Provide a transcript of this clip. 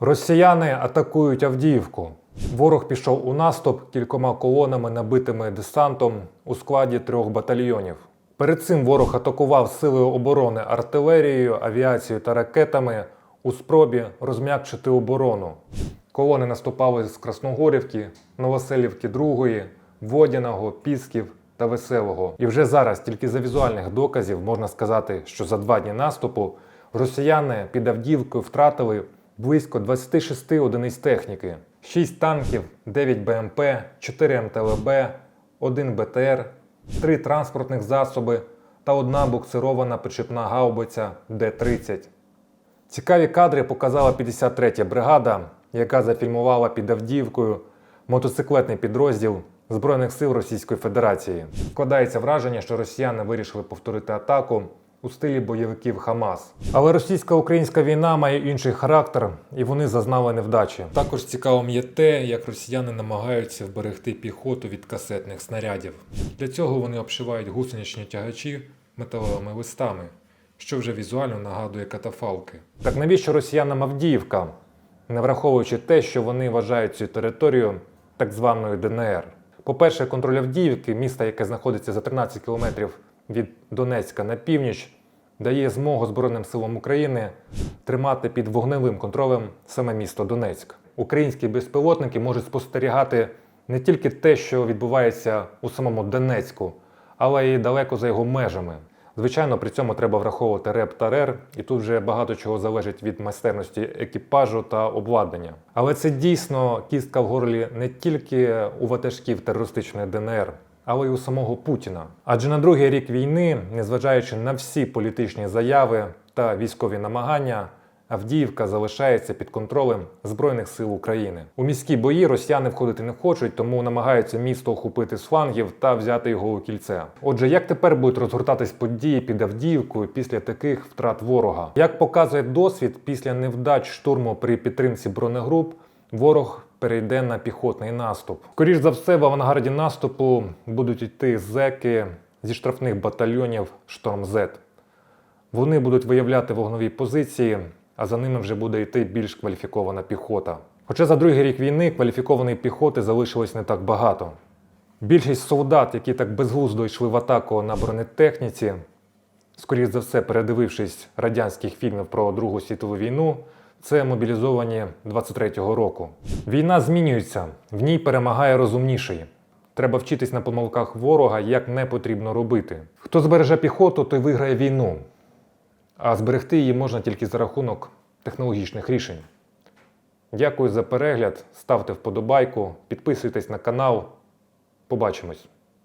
Росіяни атакують Авдіївку. Ворог пішов у наступ кількома колонами, набитими десантом у складі трьох батальйонів. Перед цим ворог атакував сили оборони артилерією, авіацією та ракетами у спробі розм'якшити оборону. Колони наступали з Красногорівки, Новоселівки Другої, Водяного, Пісків та Веселого. І вже зараз, тільки за візуальних доказів, можна сказати, що за два дні наступу росіяни під Авдіївкою втратили близько 26 одиниць техніки, 6 танків, 9 БМП, 4 МТЛБ, 1 БТР, 3 транспортних засоби та одна буксирована причепна гаубиця Д-30. Цікаві кадри показала 53-я бригада, яка зафільмувала під Авдіївкою мотоциклетний підрозділ Збройних сил Російської Федерації. Складається враження, що росіяни вирішили повторити атаку у стилі бойовиків Хамас. Але російсько-українська війна має інший характер, і вони зазнали невдачі. Також цікавим є те, як росіяни намагаються вберегти піхоту від касетних снарядів. Для цього вони обшивають гусеничні тягачі металевими листами що вже візуально нагадує катафалки. Так навіщо росіянам Авдіївка, не враховуючи те, що вони вважають цю територію так званою ДНР? По-перше, контроль Авдіївки, міста, яке знаходиться за 13 кілометрів від Донецька на північ, дає змогу Збройним силам України тримати під вогневим контролем саме місто Донецьк. Українські безпілотники можуть спостерігати не тільки те, що відбувається у самому Донецьку, але й далеко за його межами. Звичайно, при цьому треба враховувати реп та рер, і тут вже багато чого залежить від майстерності екіпажу та обладнання. Але це дійсно кістка в горлі не тільки у ватажків терористичної ДНР, але й у самого Путіна. Адже на другий рік війни, незважаючи на всі політичні заяви та військові намагання, Авдіївка залишається під контролем Збройних сил України. У міські бої росіяни входити не хочуть, тому намагаються місто охопити з флангів та взяти його у кільце. Отже, як тепер будуть розгортатись події під Авдіївкою після таких втрат ворога? Як показує досвід, після невдач штурму при підтримці бронегруп, ворог перейде на піхотний наступ. Скоріш за все, в авангарді наступу будуть йти зеки зі штрафних батальйонів Шторм З. Вони будуть виявляти вогнові позиції, а за ними вже буде йти більш кваліфікована піхота. Хоча за другий рік війни кваліфікованої піхоти залишилось не так багато. Більшість солдат, які так безглуздо йшли в атаку на бронетехніці, скоріш за все, передивившись радянських фільмів про Другу світову війну, це мобілізовані 23-го року. Війна змінюється, в ній перемагає розумніший. Треба вчитись на помилках ворога, як не потрібно робити. Хто збереже піхоту, той виграє війну. А зберегти її можна тільки за рахунок технологічних рішень. Дякую за перегляд, ставте вподобайку, підписуйтесь на канал. Побачимось!